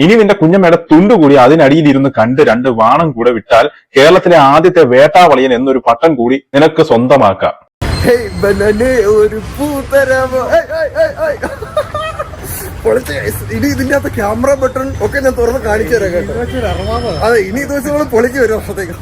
ഇനി നിന്റെ കുഞ്ഞമ്മയുടെ തുണ്ട് കൂടി അതിനടിയിൽ ഇരുന്ന് കണ്ട് രണ്ട് വാണം കൂടെ വിട്ടാൽ കേരളത്തിലെ ആദ്യത്തെ വേട്ടാവളിയൻ എന്നൊരു പട്ടം കൂടി നിനക്ക് സ്വന്തമാക്കാം. ഒരു. ഇനി ഇതിന്റെ അകത്ത് ക്യാമറ ബട്ടൺ ഒക്കെ ഞാൻ തുറന്ന് കാണിച്ചു തരാം കേട്ടോ. അതെ ഇനി ഇത് പൊളിച്ചു പൊളിക്ക് വരും കേസ്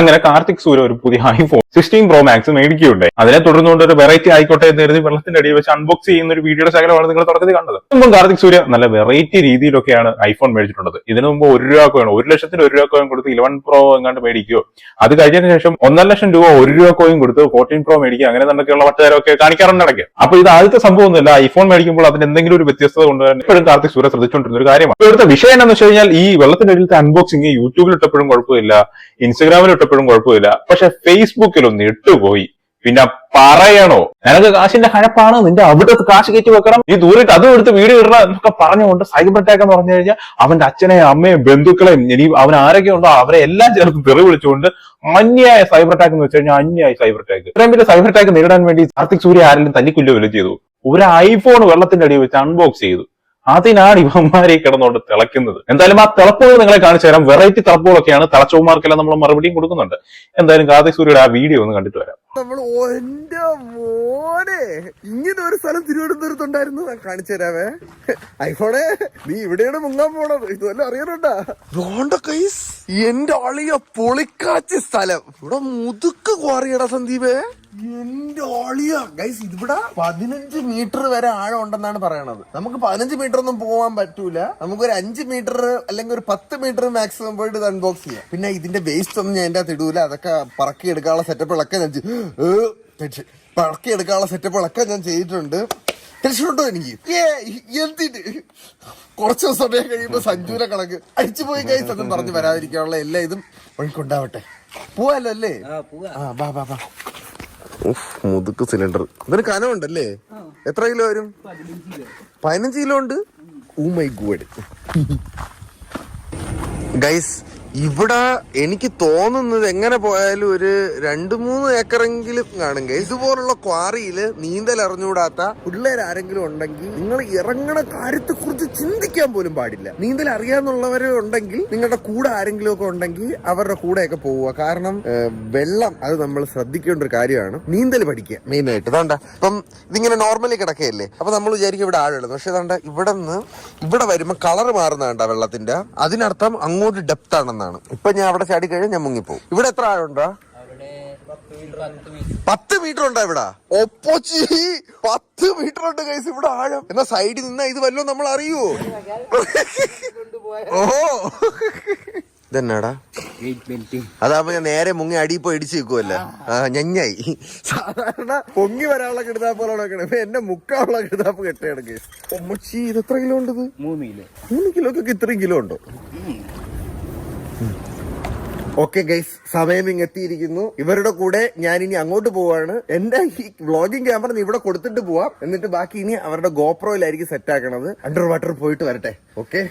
അങ്ങനെ കാർത്തിക് സൂര്യ ഒരു പുതിയ ഐഫോൺ സിക്സ്റ്റീൻ പ്രോ മാക്സ് മേടിക്കുകയുണ്ടായി. അതിനെ തുടർന്നുകൊണ്ട് ഒരു വെറൈറ്റി ആയിക്കോട്ടെ എന്ന് കരുതി വെള്ളത്തിന്റെ അടിയിൽ വെച്ച് അൺബോക്സ് ചെയ്യുന്ന ഒരു വീഡിയോയുടെ ശകലമാണ് നിങ്ങൾ തുടക്കത്തിൽ കണ്ടത്. മുമ്പും കാർത്തിക് സൂര്യ നല്ല വെറൈറ്റി രീതിയിലൊക്കെയാണ് ഐഫോൺ മേടിച്ചിട്ടുള്ളത്. ഇതിനു മുമ്പ് ഒരു രൂപ കോയിൻ ഒരു ലക്ഷത്തിന് ഒരു രൂപ കോയിൻ കൊടുത്ത് ഇലവൻ പ്രോ എങ്ങാണ്ട് മേടിക്കുകയോ അത് കഴിഞ്ഞതിന് ശേഷം ഒന്നര ലക്ഷം രൂപ ഒരു രൂപ കോയിൻ കൊടുത്ത് ഫോർട്ടീൻ പ്രോ മേടിക്കുക അങ്ങനെ എന്തൊക്കെയുള്ള മറ്റേതൊക്കെ കാണിക്കാറുണ്ട് ഇടയ്ക്ക്. അപ്പൊ ഇത് ആദ്യത്തെ സംഭവമൊന്നുമില്ല ഐഫോൺ മേടിക്കുമ്പോൾ അതിന് എന്തെങ്കിലും ഒരു വ്യത്യസ്തത കൊണ്ടുവരാൻ ഇപ്പോഴും കാർത്തിക് സൂര്യ ശ്രദ്ധിച്ചുകൊണ്ടിരുന്ന ഒരു കാര്യമാണ്. ഇവിടുത്തെ വിഷയം എന്താണെന്ന് വെച്ച് കഴിഞ്ഞാൽ ഈ വെള്ളത്തിന്റെ അടിയിലത്തെ അൺബോക്സിംഗ് യൂട്യൂബിൽ ഇട്ടപ്പോഴും കുഴപ്പമില്ല. ഇൻസ്റ്റഗ്രാമിൽ ഇട്ടപ്പോഴും കുഴപ്പമില്ല. പക്ഷെ ഫേസ്ബുക്കിൽ ഒന്ന് ഇട്ടുപോയി. പിന്നെ പറയണോ? നിനക്ക് കാശിന്റെ കഴപ്പാണ്? നിന്റെ അവിടുത്തെ കാശ് കയറ്റി വെക്കണം. ഈ ദൂരിട്ട് അതും എടുത്ത് വീട് ഇടണം എന്നൊക്കെ പറഞ്ഞുകൊണ്ട് സൈബർ അറ്റാക്ക് എന്ന് പറഞ്ഞു കഴിഞ്ഞാൽ അവന്റെ അച്ഛനെയും അമ്മയും ബന്ധുക്കളെയും ഇനി അവൻ ആരൊക്കെ ഉണ്ടോ അവരെ എല്ലാം ചേർത്ത് തെറി വിളിച്ചുകൊണ്ട് അന്യായ സൈബർ അറ്റാക്ക് എന്ന് വെച്ച് കഴിഞ്ഞാൽ അന്യായ സൈബർ അറ്റാക്ക് ഇത്രയും വലിയ സൈബർ അറ്റാക്ക് നേരിടാൻ വേണ്ടി കാർത്തിക് സൂര്യ ആരെങ്കിലും തല്ലിക്കുല്ലോ വല്ലതും ചെയ്തു? ഒരു ഐഫോൺ വെള്ളത്തിന്റെ അടിയിൽ വെച്ച് അൺബോക്സ് ചെയ്തു. അതിനാണ് ഇവന്മാരെ കിടന്നുകൊണ്ട് തിളക്കുന്നത് എന്തായാലും ആ തിളപ്പുകൾ നിങ്ങളെ കാണിച്ചു തരാം. വെറൈറ്റി തിളപ്പുകളൊക്കെയാണ്. തിളച്ചവന്മാർക്കെല്ലാം നമ്മൾ മറുപടിയും കൊടുക്കുന്നുണ്ട്. എന്തായാലും കാർത്തിക് സൂര്യയുടെ ആ വീഡിയോ ഒന്ന് കണ്ടിട്ട് വരാം. നമ്മൾ എന്റെ മോനെ. ഇങ്ങനെ ഒരു സ്ഥലം തിരുവനന്തപുരത്തുണ്ടായിരുന്നു ഞാൻ കാണിച്ചു തരാവേ. ഐഫോണേ നീ ഇവിടെയാണ് മുങ്ങാൻ പോണത്. ഇതുവല്ല അറിയാനുണ്ടാ എന്റെ അളിയ പൊളിക്കാച്ച സ്ഥലം. ഇവിടെ മുതുക്ക് ക്വാറിയടാ സന്ദീപേ. എന്റെ അളിയ. ഗൈസ് ഇവിടെ പതിനഞ്ച് മീറ്റർ വരെ ആഴം ഉണ്ടെന്നാണ് പറയണത്. നമുക്ക് പതിനഞ്ച് മീറ്റർ ഒന്നും പോകാൻ പറ്റൂല. നമുക്ക് ഒരു അഞ്ച് മീറ്റർ അല്ലെങ്കിൽ ഒരു പത്ത് മീറ്റർ മാക്സിമം പോയിട്ട് ഇത് അൺബോക്സ് ചെയ്യാം. പിന്നെ ഇതിന്റെ വേസ്റ്റ് ഒന്നും ഞാൻ എന്റെ ഇടൂല. അതൊക്കെ പറക്കി എടുക്കാനുള്ള സെറ്റപ്പുകളൊക്കെ ഞാൻ ചെയ്- എടുക്കാനുള്ള സെറ്റപ്പ് സെറ്റപ്പുകളൊക്കെ ഞാൻ ചെയ്തിട്ടുണ്ട്. രക്ഷപ്പെട്ടു എനിക്ക്? ഏ, എന്തിന്? കുറച്ച് സമയം കഴിയുമ്പോ സഞ്ജുവിനെ കണക്ക് അടിച്ചു പോയി കഴിഞ്ഞ സ്ഥലം പറഞ്ഞു വരാതിരിക്കാനുള്ള എല്ലാ ഇതും വഴിക്കുണ്ടാവട്ടെ. പോവാലോ അല്ലേ? ആ ബാ ബാ ബാ മുതുക്ക് സിലിണ്ടർ. ഇതിന് കനമുണ്ടല്ലേ? എത്ര കിലോ വരും? പതിനഞ്ച് കിലോ ഉണ്ട്. ഊ മൈ ഗോഡ് ഗൈസ് ഇവിടെ എനിക്ക് തോന്നുന്നത് എങ്ങനെ പോയാലും ഒരു രണ്ട് മൂന്ന് ഏക്കറെങ്കിലും കാണുക ഇതുപോലുള്ള ക്വാറിയിൽ നീന്തൽ അറിഞ്ഞുകൂടാത്ത പിള്ളേർ ആരെങ്കിലും ഉണ്ടെങ്കിൽ നിങ്ങൾ ഇറങ്ങണ കാര്യത്തെ കുറിച്ച് ചിന്തിക്കാൻ പോലും പാടില്ല. നീന്തൽ അറിയാന്നുള്ളവര് ഉണ്ടെങ്കിൽ നിങ്ങളുടെ കൂടെ ആരെങ്കിലും ഒക്കെ ഉണ്ടെങ്കിൽ അവരുടെ കൂടെയൊക്കെ പോവുക. കാരണം വെള്ളം അത് നമ്മൾ ശ്രദ്ധിക്കേണ്ട ഒരു കാര്യമാണ്. നീന്തൽ പഠിക്കുക മെയിൻ ആയിട്ട് ഇതാണ്ട ഇപ്പം ഇതിങ്ങനെ നോർമലി കിടക്കുകയല്ലേ? അപ്പൊ നമ്മൾ വിചാരിക്കും ഇവിടെ ആഴമുള്ളത്. പക്ഷെ ഇതാണ്ട ഇവിടെ നിന്ന് ഇവിടെ വരുമ്പോൾ കളർ മാറുന്നതാണ്ട വെള്ളത്തിന്റെ. അതിനർത്ഥം അങ്ങോട്ട് ഡെപ്ത് ആണെന്നാണ് ഇപ്പൊ ഞാൻ അവിടെ ചാടി കഴിഞ്ഞാൽ ഞാൻ മുങ്ങിപ്പോവും. ഇവിടെ എത്ര ആഴുണ്ടോ പത്ത് മീറ്റർ ഉണ്ടോ ഇവിടെ? ഒപ്പോച്ചി പത്ത് മീറ്റർ ഉണ്ട് കൈസ് ഇവിടെ ആഴം. എന്നാ സൈഡിൽ നിന്നാ ഇത് വല്ലോ നമ്മൾ അറിയുവോ? ഓ ഇതെന്നാടാ? അതാവുമ്പോ ഞാൻ നേരെ മുങ്ങി അടി പോയി ഇടിച്ചു വെക്കുമല്ല ആ ഞഞ്ഞായി. സാധാരണ പൊങ്ങി വരാനുള്ള കിടതാപ്പോലാണ് കിടപ്പ് എന്റെ മുക്കാനുള്ള കിടതാപ്പ് കെട്ടിയാണ് കേസ് ഒമ്മച്ചി ഇത് എത്ര കിലോ ഉണ്ട് മൂന്ന് കിലോ. മൂന്ന് കിലോക്കൊക്കെ ഇത്രയും കിലോ ഉണ്ടോ? ഓക്കെ ഗൈസ് സമയം ഇങ്ങ് എത്തിയിരിക്കുന്നു ഇവരുടെ കൂടെ ഞാൻ ഇനി അങ്ങോട്ട് പോവാണ്. എന്റെ ഈ വ്ളോഗിംഗ് ക്യാമറ ഇവിടെ കൊടുത്തിട്ട് പോവാം. എന്നിട്ട് ബാക്കി ഇനി അവരുടെ ഗോപ്രോയിലായിരിക്കും സെറ്റ് ആക്കണത്. അണ്ടർ വാട്ടർ പോയിട്ട് വരട്ടെ. ഓക്കെ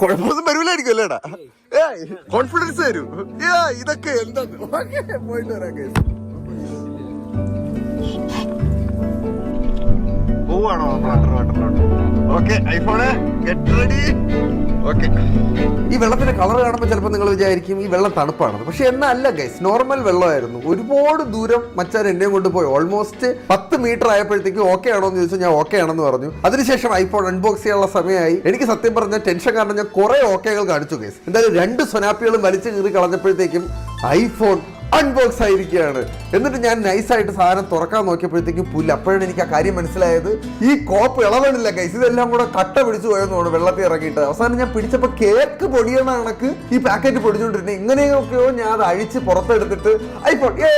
കുഴപ്പമൊന്നും വരൂലായിരിക്കും അല്ലേടാ കോൺഫിഡൻസ് തരും. ഇതൊക്കെ എന്താ? പോയിട്ട് വരാം ഗൈസ് പോവാണോ നമ്മൾ അണ്ടർ വാട്ടറിലോട്ട് ഓക്കെ ഐഫോണ് ഗെറ്റ് റെഡി ഈ വെള്ളത്തിന്റെ കളർ കാണുമ്പോൾ ചിലപ്പോൾ നിങ്ങൾ വിചാരിക്കും ഈ വെള്ളം തണുപ്പാണ്. പക്ഷെ എന്നല്ല ഗൈസ് നോർമൽ വെള്ളമായിരുന്നു. ഒരുപാട് ദൂരം മച്ചാൻ എന്നെയും കൊണ്ട് പോയി. ഓൾമോസ്റ്റ് പത്ത് മീറ്റർ ആയപ്പോഴത്തേക്കും ഓക്കെ ആണോ എന്ന് ചോദിച്ചാൽ ഞാൻ ഓക്കെ ആണെന്ന് പറഞ്ഞു. അതിനുശേഷം ഐഫോൺ അൺബോക്സ് ചെയ്യാനുള്ള സമയമായി. എനിക്ക് സത്യം പറഞ്ഞ ടെൻഷൻ കാരണം ഞാൻ കുറെ ഓക്കെകൾ കാണിച്ചു ഗൈസ് എന്തായാലും രണ്ട് സ്വനാപ്പികളും വലിച്ചു കീറി കളഞ്ഞപ്പോഴത്തേക്കും ഐഫോൺ അൺബോക്സ് ആയിരിക്കുകയാണ് എന്നിട്ട് ഞാൻ നൈസായിട്ട് സാധനം തുറക്കാൻ നോക്കിയപ്പോഴത്തേക്കും പുല്ല്. അപ്പോഴാണ് എനിക്ക് ആ കാര്യം മനസ്സിലായത്. ഈ കോപ്പ് ഇളവണില്ല ഗൈസ് ഇതെല്ലാം കൂടെ കട്ട പിടിച്ചു പോയെന്നാണ് വെള്ളത്തിൽ ഇറങ്ങിയിട്ട്. അവസാനം ഞാൻ പിടിച്ചപ്പോൾ കേക്ക് പൊടിയുന്ന കണക്ക് ഈ പാക്കറ്റ് പൊടിച്ചുകൊണ്ടിരുന്നത് ഇങ്ങനെയൊക്കെയോ ഞാൻ അത് അഴിച്ച് പുറത്തെടുത്തിട്ട് ഐഫോൺ ഏ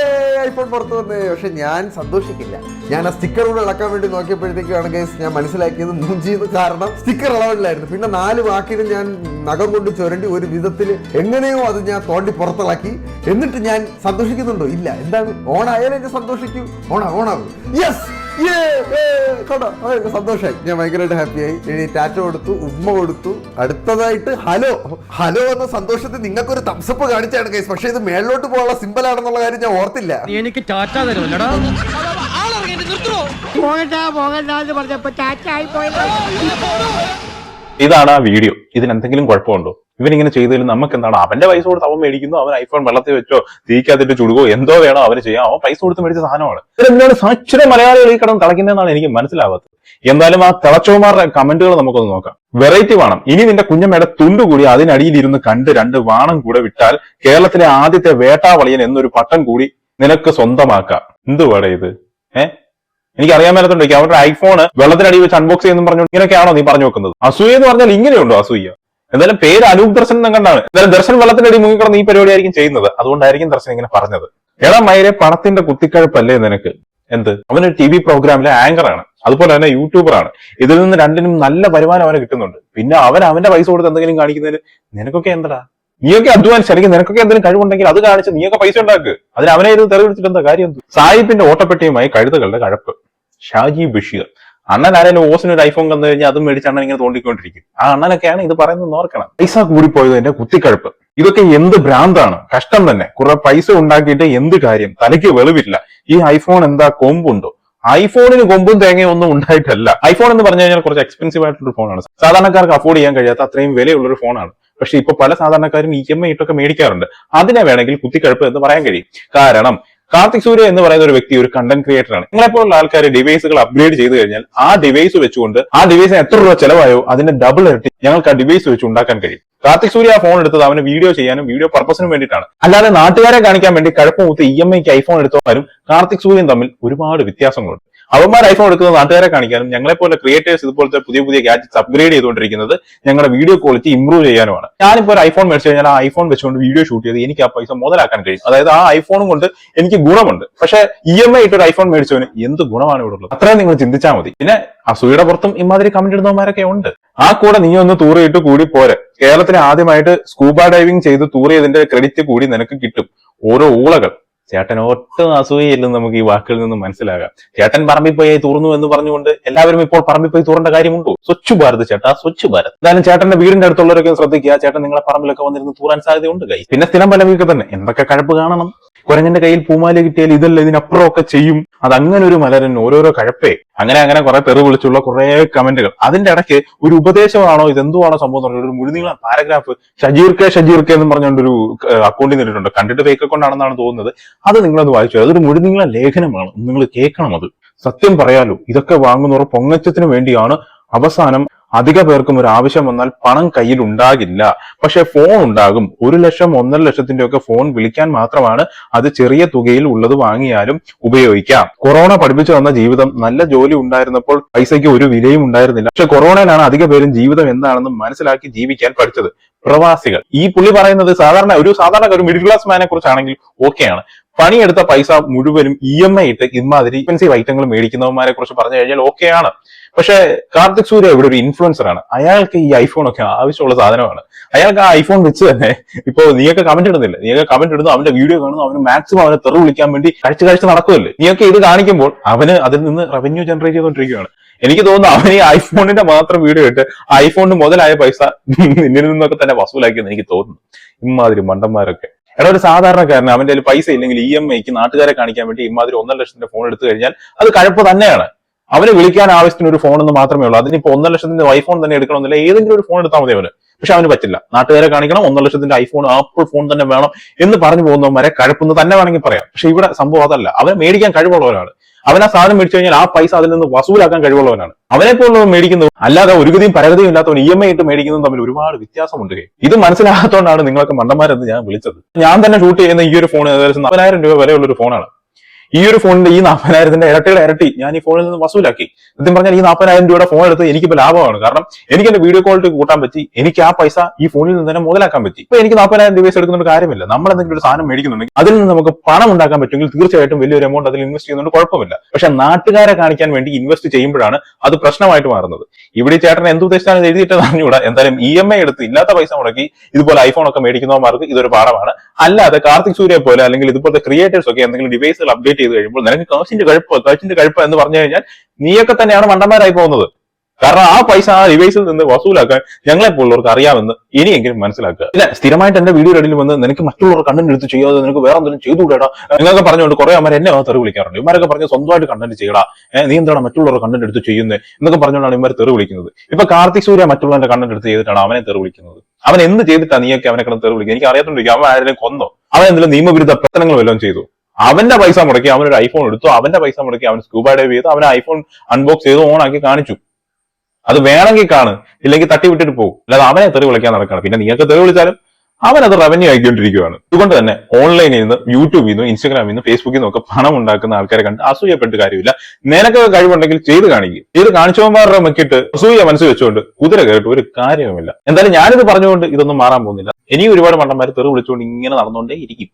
ഐഫോൺ പുറത്ത് വന്നേ. പക്ഷെ ഞാൻ സന്തോഷിക്കില്ല. ഞാൻ ആ സ്റ്റിക്കർ കൂടെ ഇളക്കാൻ വേണ്ടി നോക്കിയപ്പോഴത്തേക്കാണ് ഗൈസ് ഞാൻ മനസ്സിലാക്കിയത് മൂഞ്ചിന്ന് കാരണം സ്റ്റിക്കർ ഇളവില്ലായിരുന്നു പിന്നെ നാല് വാക്കിന് ഞാൻ നഖം കൊണ്ട് ചുരണ്ടി ഒരു വിധത്തിൽ എങ്ങനെയോ അത് ഞാൻ തോണ്ടി പുറത്തിളക്കി. എന്നിട്ട് ഞാൻ സന്തോഷിക്കുന്നുണ്ടോ? ഇല്ല. എന്താണ്? ഓണായാലും എനിക്ക് സന്തോഷിക്കും. ഓണാ ഓണാവും. യെസ് സന്തോഷമായി ഞാൻ ഭയങ്കരമായിട്ട് ഹാപ്പിയായി ഇനി ടാറ്റ കൊടുത്തു ഉമ്മ കൊടുത്തു. അടുത്തതായിട്ട് ഹലോ. ഹലോ എന്ന സന്തോഷത്തിൽ നിങ്ങൾക്കൊരു തംസപ്പ് കാണിച്ചാണ് കേസ് പക്ഷെ ഇത് മേളിലോട്ട് പോകാനുള്ള സിമ്പിൾ ആണെന്നുള്ള കാര്യം ഞാൻ ഓർത്തില്ല. നീ എനിക്ക് ടാറ്റ തരുമല്ലടാ പോകണ്ട പോകണ്ട എന്ന് പറഞ്ഞപ്പോ ടാറ്റായി പോയത് ഇതാണ് ആ വീഡിയോ. ഇതിന് എന്തെങ്കിലും കുഴപ്പമുണ്ടോ? ഇവൻ ഇങ്ങനെ ചെയ്തതിൽ നമുക്ക് എന്താണ് അവന്റെ പൈസ കൊടുത്ത് അവൻ മേടിക്കുന്നു അവൻ ഐഫോൺ വെള്ളത്തിൽ വെച്ചോ തീക്കാത്തിട്ട് ചുടുകോ എന്തോ വേണോ അവന് ചെയ്യാം അവൻ പൈസ കൊടുത്ത് മേടിച്ച സാധനമാണ്. ഇതെന്താണ് സാക്ഷര മലയാളികൾ ഈ കടന്ന് തിളയ്ക്കുന്നതെന്നാണ് എനിക്ക് മനസ്സിലാവാത്തത്. എന്തായാലും ആ തിളച്ചവന്മാരുടെ കമന്റുകൾ നമുക്കൊന്ന് നോക്കാം. വെറൈറ്റി വേണം. ഇനി നിന്റെ കുഞ്ഞമ്മയുടെ തുണ്ട് കൂടി അതിനടിയിൽ ഇരുന്ന് കണ്ട് രണ്ട് വാണം കൂടെ വിട്ടാൽ കേരളത്തിലെ ആദ്യത്തെ വേട്ടാവളിയൻ എന്നൊരു പട്ടം കൂടി നിനക്ക് സ്വന്തമാക്കാം. എന്തുവാടേ ഇത്? ഏഹ് എനിക്ക് അറിയാൻ മേലത്തുണ്ടെങ്കിൽ അവരുടെ ഐഫോൺ വെള്ളത്തിനടി വെച്ച് അൺബോക്സ് ചെയ്യുന്നു പറഞ്ഞു ഇങ്ങനെയൊക്കെയാണോ നീ പറഞ്ഞു വെക്കുന്നത്? അസൂയ എന്ന് പറഞ്ഞാൽ ഇങ്ങനെയുണ്ടോ അസൂയ? എന്തായാലും പേര് അനൂപ് ദർശൻ എന്നും കണ്ടാണ്. എന്തായാലും ദർശൻ വെള്ളത്തിനടി മുങ്ങിക്കിടന്ന് ഈ പരിപാടി ആയിരിക്കും ചെയ്യുന്നത്. അതുകൊണ്ടായിരിക്കും ദർശൻ ഇങ്ങനെ പറഞ്ഞത്. എടാ മയരെ പണത്തിന്റെ കുത്തിക്കഴപ്പല്ലേ നിനക്ക്? എന്ത്? അവനൊരു ടി വി പ്രോഗ്രാമിലെ ആങ്കറാണ്. അതുപോലെ തന്നെ യൂട്യൂബറാണ്. ഇതിൽ നിന്ന് രണ്ടിനും നല്ല വരുമാനം അവന് കിട്ടുന്നുണ്ട്. പിന്നെ അവൻ അവന്റെ പൈസ കൊടുത്ത് എന്തെങ്കിലും കാണിക്കുന്നതിന് നിനക്കൊക്കെ എന്തടാ? നീയൊക്കെ അധ്വാനിച്ച് അല്ലെങ്കിൽ നിനക്കൊക്കെ എന്തെങ്കിലും കഴിവുണ്ടെങ്കിൽ അത് കാണിച്ച് നീയൊക്കെ പൈസ ഉണ്ടാക്ക്. അതിന് അവനെ ഇത് തെറി എന്താ കാര്യം? സായിപ്പിന്റെ ഓട്ടപ്പെട്ടിയുമായി കഴുതകളുടെ കഴപ്പ്. ഷാജി ബഷീർ. അണ്ണൻ ആരെങ്കിലും ഓസിന് ഒരു ഐഫോൺ തന്നു കഴിഞ്ഞാൽ അതും മേടിച്ച് അണ്ണൻ ഇങ്ങനെ തോണ്ടിക്കൊണ്ടിരിക്കും. ആ അണ്ണനൊക്കെയാണ് ഇത് പറയുന്നത് ഓർക്കണം. പൈസ കൂടിപ്പോയതിന്റെ കുത്തിക്കഴപ്പ്. ഇതൊക്കെ എന്ത് ഭ്രാന്താണ്? കഷ്ടം തന്നെ. കുറെ പൈസ ഉണ്ടാക്കിയിട്ട് എന്ത് കാര്യം? തലയ്ക്ക് വെളിവില്ല. ഈ ഐഫോൺ എന്താ കൊമ്പുണ്ടോ? ഐഫോണിന് കൊമ്പും തേങ്ങയും ഒന്നും ഉണ്ടായിട്ടല്ല. ഐഫോൺ എന്ന് പറഞ്ഞു കഴിഞ്ഞാൽ കുറച്ച് എക്സ്പെൻസീവ് ആയിട്ടുള്ള ഫോണാണ് സാധാരണക്കാർക്ക് അഫോർഡ് ചെയ്യാൻ കഴിയാത്ത അത്രയും വിലയുള്ള ഒരു ഫോണാണ് പക്ഷെ ഇപ്പൊ പല സാധാരണക്കാരും ഇ എം ഐ ഇട്ടൊക്കെ മേടിക്കാറുണ്ട്. അതിനെ വേണമെങ്കിൽ കുത്തിക്കഴപ്പ് എന്ന് പറയാൻ കഴിയും. കാരണം കാർത്തിക് സൂര്യ എന്ന് പറയുന്ന ഒരു വ്യക്തി ഒരു കണ്ടന്റ് ക്രിയേറ്റർ ആണ്. നിങ്ങളെപ്പോലുള്ള ആൾക്കാർ ഡിവൈസുകൾ അപ്ഗ്രേഡ് ചെയ്ത് കഴിഞ്ഞാൽ ആ ഡിവൈസ് വെച്ചുകൊണ്ട് ആ ഡിവൈസിന് എത്ര രൂപ ചെലവായോ അതിന്റെ ഡബിൾ ഇരട്ടി ഞങ്ങൾക്ക് ആ ഡിവൈസ് വെച്ച് ഉണ്ടാക്കാൻ കഴിയും. കാർത്തിക് സൂര്യ ഫോൺ എടുത്തത് അവന് വീഡിയോ ചെയ്യാനും വീഡിയോ പർപ്പസിനും വേണ്ടിയിട്ടാണ്. അല്ലാതെ നാട്ടുകാരെ കാണിക്കാൻ വേണ്ടി കഴപ്പമൂത്ത് ഇ എം ഐക്ക് ഐഫോൺ എടുത്തവരും കാർത്തിക് സൂര്യൻ തമ്മിൽ ഒരുപാട് വ്യത്യാസങ്ങളുണ്ട്. അവന്മാർ ഐഫോൺ എടുക്കുന്നത് നാട്ടുകാരെ കാണിക്കാനും ഞങ്ങളെപ്പോലെ ക്രിയേറ്റേഴ്സ് ഇതുപോലത്തെ പുതിയ പുതിയ ഗാഡ്ജറ്റ്സ് അപ്ഗ്രേഡ് ചെയ്തുകൊണ്ടിരിക്കുന്നത് ഞങ്ങളുടെ വീഡിയോ ക്വാളിറ്റി ഇംപ്രൂവ് ചെയ്യാനുമാണ്. ഞാനിപ്പോൾ ഒരു ഐഫോൺ മേടിച്ചു കഴിഞ്ഞാൽ ആ ഐഫോൺ വെച്ചുകൊണ്ട് വീഡിയോ ഷൂട്ട് ചെയ്ത് എനിക്ക് ആ പൈസ മുതലാക്കാൻ കഴിയും. അതായത് ആ ഐഫോണും കൊണ്ട് എനിക്ക് ഗുണമുണ്ട്. പക്ഷേ ഇ എം ഐ ഇട്ടൊരു ഐഫോൺ മേടിച്ചവന് എന്ത് ഗുണമാണ് ഇവിടെ ഉള്ളത്? അത്രയും നിങ്ങൾ ചിന്തിച്ചാൽ മതി. പിന്നെ അസൂയുടെ പുറത്തും ഇമാതിരി കമന്റ് ഇടുന്നവന്മാരൊക്കെ ഉണ്ട്. ആ കൂടെ നീ ഒന്ന് തൂറിയിട്ട് കൂടി പോരെ. കേരളത്തിൽ ആദ്യമായിട്ട് സ്കൂബ ഡൈവിംഗ് ചെയ്ത് തൂറിയതിന്റെ ക്രെഡിറ്റ് കൂടി നിനക്ക് കിട്ടും. ഓരോ ഊളകൾ. ചേട്ടൻ ഒട്ടും അസൂയയില്ലെന്ന് നമുക്ക് ഈ വാക്കുകളിൽ നിന്ന് മനസ്സിലാകാം. ചേട്ടൻ പറമ്പിൽ പോയി തൂർന്നു എന്ന് പറഞ്ഞുകൊണ്ട് എല്ലാവരും ഇപ്പോൾ പറമ്പിൽ പോയി തൂറേണ്ട കാര്യമുണ്ടോ? സ്വച്ഛ് ഭാരത് ചേട്ടാ സ്വച്ഛ് ഭാരത്. എന്തായാലും ചേട്ടന്റെ വീടിന്റെ അടുത്തുള്ളവരൊക്കെ ശ്രദ്ധിക്കുക. ചേട്ടൻ നിങ്ങളെ പറമ്പിലൊക്കെ വന്നിരുന്ന് തൂറാൻ സാധ്യതയുണ്ട് കൈ പിന്നെ സ്ഥിരം പലവിയൊക്കെ തന്നെ എന്തൊക്കെ കഴപ്പ് കാണണം? കുരങ്ങന്റെ കയ്യിൽ പൂമാല കിട്ടിയാൽ ഇതല്ല ഇതിനപ്പുറമൊക്കെ ചെയ്യും. അത് അങ്ങനെ ഒരു മലരൻ ഓരോരോ കഴപ്പേ. അങ്ങനെ അങ്ങനെ കുറെ പേര് വിളിച്ചുള്ള കുറെ കമന്റുകൾ. അതിന്റെ ഇടയ്ക്ക് ഒരു ഉപദേശമാണോ ഇതെന്തുവാണോ സംഭവം എന്ന് പറഞ്ഞ ഒരു മുഴുനീളം paragraph Shajeer K Shajeer K എന്ന് പറഞ്ഞൊരു അക്കൗണ്ടിൽ നിന്നിട്ടുണ്ട് കണ്ടിട്ട് ഫേക്ക് അക്കൗണ്ടാണെന്നാണ് തോന്നുന്നത്. അത് നിങ്ങളൊന്ന് വായിച്ചു. അതൊരു മുഴുനീള ലേഖനമാണ്. നിങ്ങൾ കേൾക്കണം അത്. സത്യം പറയാലോ ഇതൊക്കെ വാങ്ങുന്നവർ പൊങ്ങച്ചത്തിന് വേണ്ടിയാണ് അവസാനം അധിക പേർക്കും ഒരു ആവശ്യം വന്നാൽ പണം കയ്യിൽ ഉണ്ടാകില്ല. പക്ഷെ ഫോൺ ഉണ്ടാകും. ഒരു ലക്ഷം ഒന്നര ലക്ഷത്തിന്റെ ഒക്കെ ഫോൺ വിളിക്കാൻ മാത്രമാണ് അത് ചെറിയ തുകയിൽ ഉള്ളത് വാങ്ങിയാലും ഉപയോഗിക്കാം. കൊറോണ പഠിപ്പിച്ചു തന്ന ജീവിതം നല്ല ജോലി ഉണ്ടായിരുന്നപ്പോൾ പൈസയ്ക്ക് ഒരു വിലയും ഉണ്ടായിരുന്നില്ല. പക്ഷെ കൊറോണയിലാണ് അധിക പേരും ജീവിതം എന്താണെന്ന് മനസ്സിലാക്കി ജീവിക്കാൻ പഠിച്ചത്. പ്രവാസികൾ. ഈ പുള്ളി പറയുന്നത് സാധാരണ ഒരു സാധാരണ ഒരു മിഡിൽ ക്ലാസ് മാനെ കുറിച്ചാണെങ്കിൽ ഓക്കെയാണ് പണിയെടുത്ത പൈസ മുഴുവനും ഇ എം ഐ ഇട്ട് ഇമാതിരി എക്സ്പെൻസീവ് ഐറ്റങ്ങൾ മേടിക്കുന്നവന്മാരെ കുറിച്ച് പറഞ്ഞു കഴിഞ്ഞാൽ ഓക്കെയാണ് പക്ഷെ കാർത്തിക് സൂര്യ ഇവിടെ ഒരു ഇൻഫ്ലുവൻസർ ആണ്. അയാൾക്ക് ഈ ഐഫോൺ ഒക്കെ ആവശ്യമുള്ള സാധനമാണ്. അയാൾക്ക് ആ ഐഫോൺ വെച്ച് തന്നെ ഇപ്പോ നീയൊക്കെ കമന്റ് ഇടുന്നില്ല? നീയൊക്കെ കമന്റ് ഇടുന്നു അവന്റെ വീഡിയോ കാണുന്നു അവന് മാക്സിമം അവനെ തെറി വിളിക്കാൻ വേണ്ടി കഴിച്ച് കഴിച്ച് നടക്കുമല്ലേ നീയൊക്കെ ഇത് കാണിക്കുമ്പോൾ അവന് അതിൽ നിന്ന് റവന്യൂ ജനറേറ്റ് ചെയ്തുകൊണ്ടിരിക്കുകയാണ്. എനിക്ക് തോന്നുന്നു അവൻ ഈ ഐഫോണിന്റെ മാത്രം വീഡിയോ ഇട്ട് ഐഫോണിന് മുതലായ പൈസ നിന്നിൽ നിന്നൊക്കെ തന്നെ വസൂലാക്കിയെന്ന് എനിക്ക് തോന്നുന്നു. ഇമാതിരി മണ്ടന്മാരൊക്കെ. എടാ ഒരു സാധാരണക്കാരന് അവന്റെ പൈസ ഇല്ലെങ്കിൽ ഇ എം ഐക്ക് നാട്ടുകാരെ കാണിക്കാൻ വേണ്ടി ഇമാതിരി ഒന്നര ലക്ഷത്തിന്റെ ഫോൺ എടുത്തു കഴിഞ്ഞാൽ അത് കഴപ്പ് തന്നെയാണ്. അവന് വിളിക്കാൻ ആവശ്യത്തിന് ഒരു ഫോൺ എന്ന് മാത്രമേ ഉള്ളൂ. അതിനിപ്പോ ഒന്നര ലക്ഷത്തിന്റെ ഐഫോൺ തന്നെ എടുക്കണമെന്നില്ല. ഏതെങ്കിലും ഒരു ഫോൺ എടുത്താൽ മതി അവന് പക്ഷെ അവന് പറ്റില്ല. നാട്ടുകാരെ കാണിക്കണം ഒന്നര ലക്ഷത്തിന്റെ ഐഫോൺ ആപ്പിൾ ഫോൺ തന്നെ വേണം എന്ന് പറഞ്ഞു പോകുന്നവരെ കഴപ്പെന്ന് തന്നെ വേണമെങ്കിൽ പറയാം. പക്ഷെ ഇവിടെ സംഭവം അതല്ല. അവനെ മേടിക്കാൻ കഴിവുള്ളവരാണ് അവൻ ആ സാധനം മേടിച്ചു കഴിഞ്ഞാൽ ആ പൈസ അതിൽ നിന്ന് വസൂലാക്കാൻ കഴിവുള്ളവനാണ്. അവനെ പോലുള്ളവൻ മേടിക്കുന്നത് അല്ലാതെ ഒരു ഗതിയും പരഗതിയും ഇല്ലാത്തവൻ ഇ എം ഐ ഇട്ട് മേടിക്കുന്നതും തമ്മിൽ ഒരുപാട് വ്യത്യാസമുണ്ട് ഇത് മനസ്സിലാകാത്തതുകൊണ്ടാണ് നിങ്ങൾക്ക് മണ്ടന്മാരെന്ന് ഞാൻ വിളിച്ചത്. ഞാൻ തന്നെ ഷൂട്ട് ചെയ്യുന്ന ഈ ഒരു ഫോൺ ഏകദേശം നാലായിരം രൂപ വിലയുള്ള ഒരു ഫോണാണ് ഈ ഒരു ഫോണിന്റെ ഈ നാൽപ്പതിനായിരത്തിന്റെ ഇരട്ടിയുടെ ഇരട്ടി ഞാൻ ഈ ഫോണിൽ നിന്ന് വസൂലാക്കി. സത്യം പറഞ്ഞാൽ ഈ നാൽപ്പതിനായിരം രൂപയുടെ ഫോൺ എടുത്ത് എനിക്കിപ്പോൾ ലാഭമാണ്. കാരണം എനിക്ക് എന്റെ വീഡിയോ ക്വാളിറ്റി കൂട്ടാൻ പറ്റി എനിക്ക് ആ പൈസ ഈ ഫോണിൽ നിന്ന് തന്നെ മുതലാക്കാൻ പറ്റി. ഇപ്പൊ എനിക്ക് നാൽപ്പതിനായിരം രൂപ എടുക്കുന്ന കാര്യമില്ല. നമ്മൾ എന്തെങ്കിലും ഒരു സാധനം മേടിക്കുന്നുണ്ടെങ്കിൽ അതിൽ നിന്ന് നമുക്ക് പണം ഉണ്ടാക്കാൻ പറ്റുമെങ്കിൽ തീർച്ചയായിട്ടും വലിയൊരു എമൗണ്ട് അതിൽ ഇൻവെസ്റ്റ് ചെയ്യുന്നുണ്ട് കുഴപ്പമില്ല. പക്ഷെ നാട്ടുകാരെ കാണിക്കാൻ വേണ്ടി ഇൻവെസ്റ്റ് ചെയ്യുമ്പോഴാണ് അത് പ്രശ്നമായിട്ട് മാറുന്നത്. ഇവിടെ ചേട്ടൻ എന്ത് ഉദ്ദേശിച്ചാണ് എഴുതിയിട്ട് അറിഞ്ഞുകൂടാ. എന്തായാലും ഇ എം ഐ എടുത്ത് ഇല്ലാത്ത പൈസ മുടക്കി ഇതുപോലെ ഐഫോൺ ഒക്കെ മേടിക്കുന്നവന്മാർക്ക് ഇതൊരു പാഠമാണ്. അല്ലാതെ കാർത്തിക് സൂര്യ പോലെ അല്ലെങ്കിൽ ഇതുപോലത്തെ ക്രിയേറ്റേഴ്സ് ഒക്കെ എന്തെങ്കിലും ഡിവൈസുകൾ അപ്ഡേറ്റ് ചെയ്ത് കഴിയുമ്പോൾ നിനക്ക് കാശിന്റെ കഴുപ്പ് കാശിന്റെ കഴുപ്പ് എന്ന് പറഞ്ഞു കഴിഞ്ഞാൽ നീയൊക്കെ തന്നെയാണ് മണ്ടന്മാരായി പോകുന്നത്. കാരണം ആ പൈസ ആ റിവൈസിൽ നിന്ന് വസൂലാക്കാൻ ഞങ്ങളെ പോലുള്ളവർക്ക് അറിയാമെന്ന് ഇനിയെങ്കിലും മനസ്സിലാക്കുക. ഇല്ല സ്ഥിരമായിട്ട് എന്റെ വീഡിയോ ഇടയിൽ വന്ന് നിനക്ക് മറ്റുള്ളവർ കണ്ടന്റ് എടുത്ത് ചെയ്യാതെ നിനക്ക് വേറെ എന്തെങ്കിലും ചെയ്തുകൂടാ എന്നൊക്കെ പറഞ്ഞുകൊണ്ട് കുറെ അമ്മ എന്നെ തെറി വിളിക്കാറുണ്ട്. ഇവരൊക്കെ പറഞ്ഞ് സ്വന്തമായിട്ട് കണ്ടന്റ് ചെയ്യടാ. നീ എന്താണ് മറ്റുള്ളവർ കണ്ടന്റ് എടുത്ത് ചെയ്യുന്നത് എന്നൊക്കെ പറഞ്ഞുകൊണ്ടാണ് ഇവർ തെറി വിളിക്കുന്നത്. ഇപ്പൊ കാർത്തിക് സൂര്യ മറ്റുള്ളവരുടെ കണ്ടന്റ് എടുത്ത് ചെയ്തിട്ടാണ് അവനെ തെറി വിളിക്കുന്നത്. അവൻ എന്ത് ചെയ്തിട്ടാണ് നീയൊക്കെ അവനെ കിടന്ന് തെറി വിളിക്കുന്നത്? എനിക്ക് അറിയാത്തോണ്ടിരിക്കും. അവൻ ആരെങ്കിലും കൊന്നോ? അവൻ എന്തെങ്കിലും നിയമവിരുദ്ധ പ്രവർത്തനങ്ങൾ വല്ലതും ചെയ്തു? അവന്റെ പൈസ മുടക്കി അവൻ ഒരു ഐഫോൺ എടുത്തു അവന്റെ പൈസ മുടക്കി അവൻ സ്കൂബ ഡൈവ് ചെയ്തു അവൻ ഐഫോൺ അൺബോക്സ് ചെയ്ത് ഓൺ ആക്കി കാണിച്ചു. അത് വേണമെങ്കിൽ കാണ് ഇല്ലെങ്കിൽ തട്ടി വിട്ടിട്ട് പോകും അല്ലാതെ അവനെ തെറി വിളിക്കാൻ നടക്കണം. പിന്നെ നിങ്ങൾക്ക് തെറി വിളിച്ചാലും അവൻ അത് റവന്യൂ ആയിക്കൊണ്ടിരിക്കുകയാണ്. അതുകൊണ്ട് തന്നെ ഓൺലൈനിൽ നിന്ന് യൂട്യൂബിൽ നിന്നും ഇൻസ്റ്റാഗ്രാമിൽ നിന്നും ഫേസ്ബുക്കിൽ നിന്നും ഒക്കെ പണം ഉണ്ടാക്കുന്ന ആൾക്കാരെ കണ്ട് അസൂയപ്പെട്ട് കാര്യമില്ല. നിനക്കൊക്കെ കഴിവുണ്ടെങ്കിൽ ചെയ്ത് കാണിക്കും. ചെയ്ത് കാണിച്ചവന്മാരുടെ മെക്കിട്ട് അസൂയ മനസ്സ് വെച്ചുകൊണ്ട് കുതിര കേട്ട് ഒരു കാര്യവുമില്ല. എന്തായാലും ഞാനിത് പറഞ്ഞുകൊണ്ട് ഇതൊന്നും മാറാൻ പോകുന്നില്ല. ഇനിയും ഒരുപാട് മണ്ടന്മാർ തെറി വിളിച്ചുകൊണ്ട് ഇങ്ങനെ നടന്നുകൊണ്ടേ ഇരിക്കും